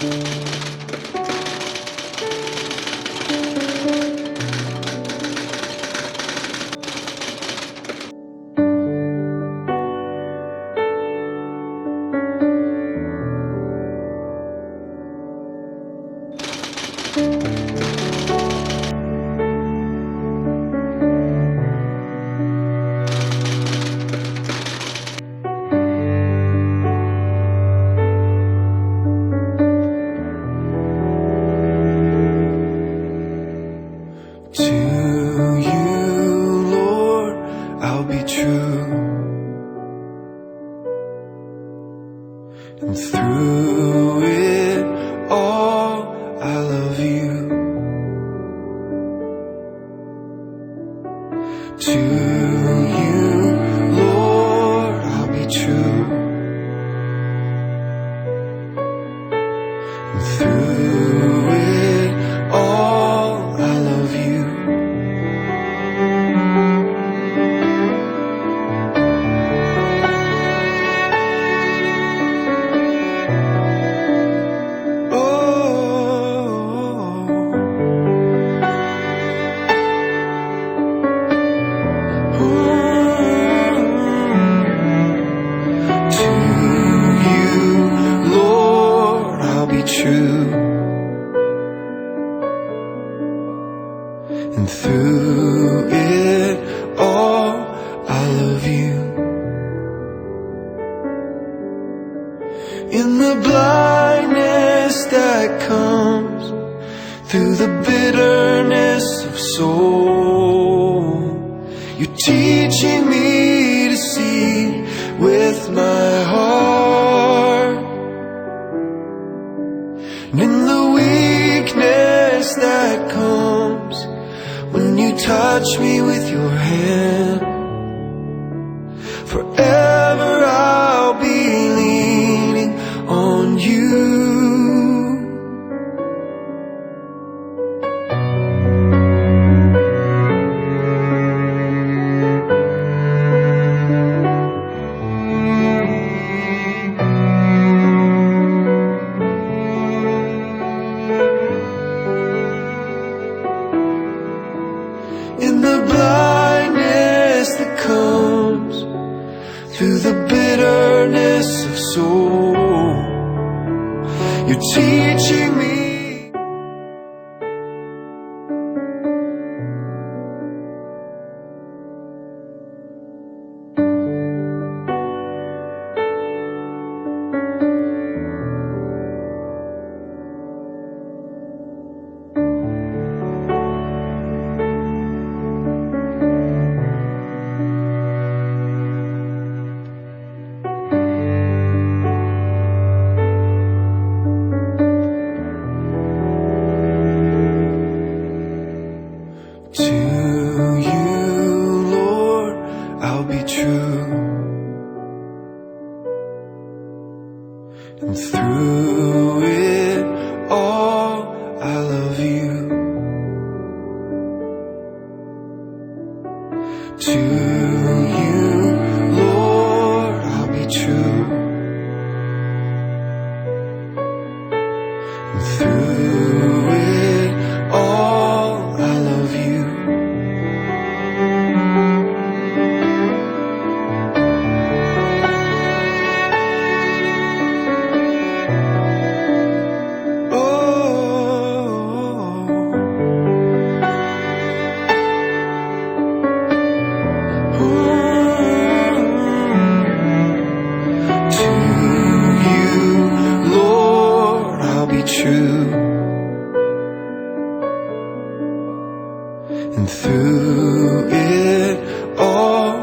To And through through it all, I love you. In the blindness that comes through the bitterness of soul, you're teaching me to see with my heart. In the weakness that comes touch me with your hand, You teach teaching. Be. And through it all, I love you. To you, And through it all,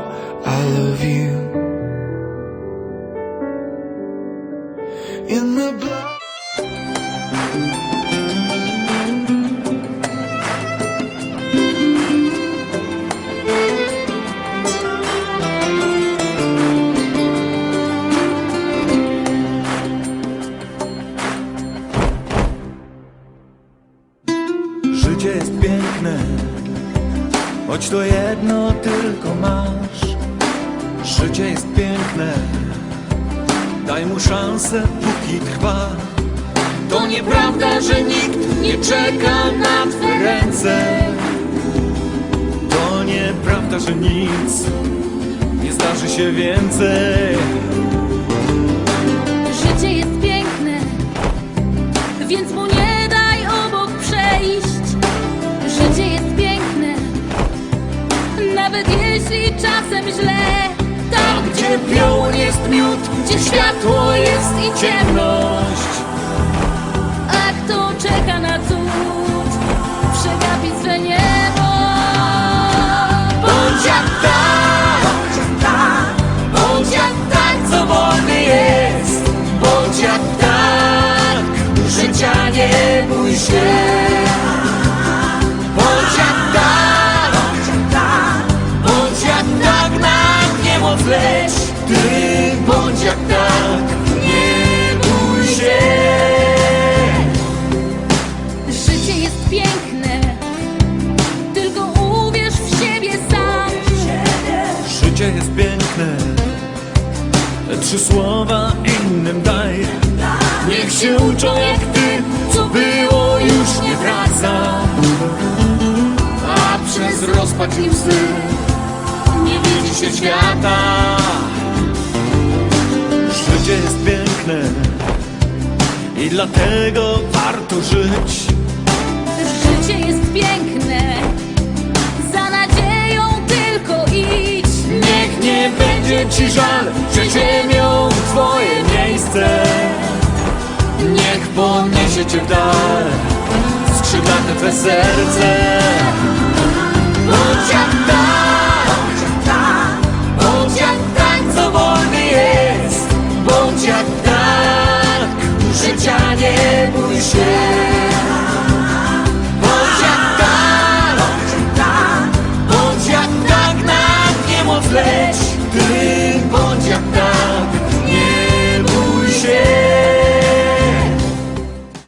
I love you. In the blood. Życie jest piękne, choć to jedno tylko masz. Życie jest piękne, daj mu szansę, póki trwa. To nieprawda, że nikt nie czeka na twe ręce To nieprawda, że nic nie zdarzy się więcej Gdzie piołun jest miód, gdzie światło jest i ciemność. A kto czeka na cud, przegapi swe niebo. Bądź jak tak, bądź jak tak, co wolny jest. Bądź jak tak, życia nie bój się. Bądź jak tak, bądź jak tak, na niemoc leć. Ty bądź jak tak, nie bój się. Życie jest piękne, tylko uwierz w siebie sam. Życie jest piękne. Trzy słowa innym daj. Niech się uczą jak ty Co było już nie wraca. A przez rozpacz i łzy Nie widzi się świata Życie jest piękne. I dlatego warto żyć. Życie jest piękne, za nadzieją tylko idź. Niech nie będzie ci żal, że ziemią twoje miejsce. Niech poniesie cię w dal skrzydlate twe serce. Bądź jak tak, życia nie bój się